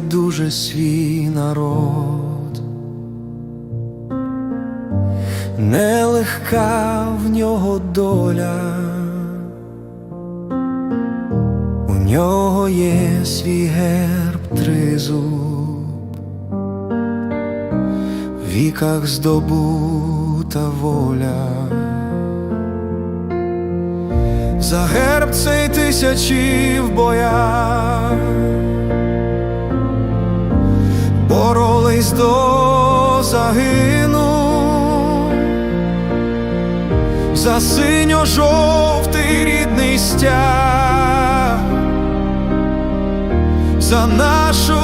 береже свій народ, нелегка в нього доля, у нього є свій герб тризуб, в віках здобута воля. За герб цей тисячі в боях боролись до загину. За синьо-жовтий рідний стяг, за нашу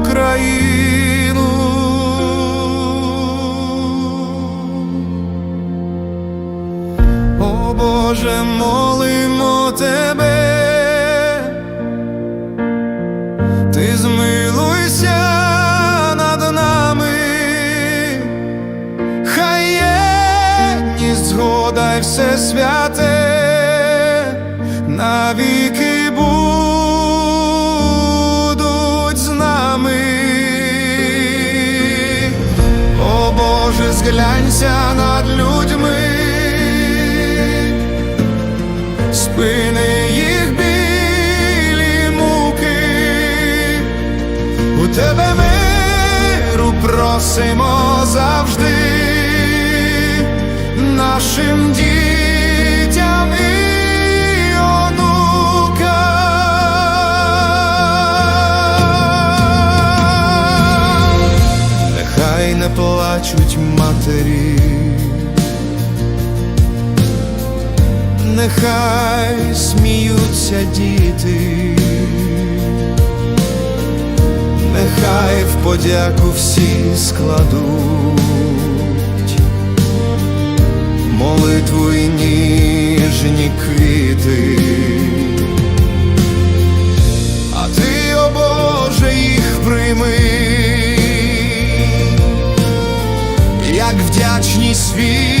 Україну. О Боже, молимо тебе, ти змилуйся все святе навіки будуть з нами. О Боже, зглянься над людьми. Спини їх білі муки, у тебе миру просимо завжди, нашим дітям і онукам. Нехай не плачуть матері. нехай сміються діти, нехай в подяку всі складуть молитву і ніжні квіти, а ти, о Боже, їх прийми, як вдячність від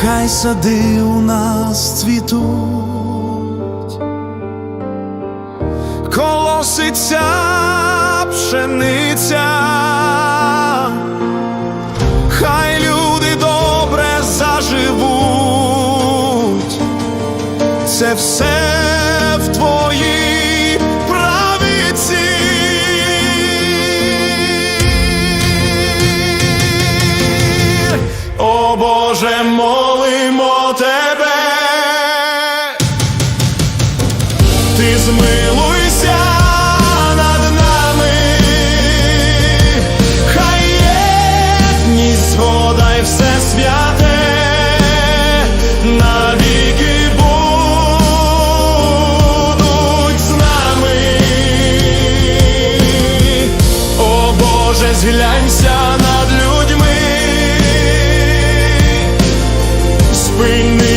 Нехай сади у нас цвітуть, колоситься пшениця, хай люди добре заживуть, це все в твоїй Боже, молимо Спини їх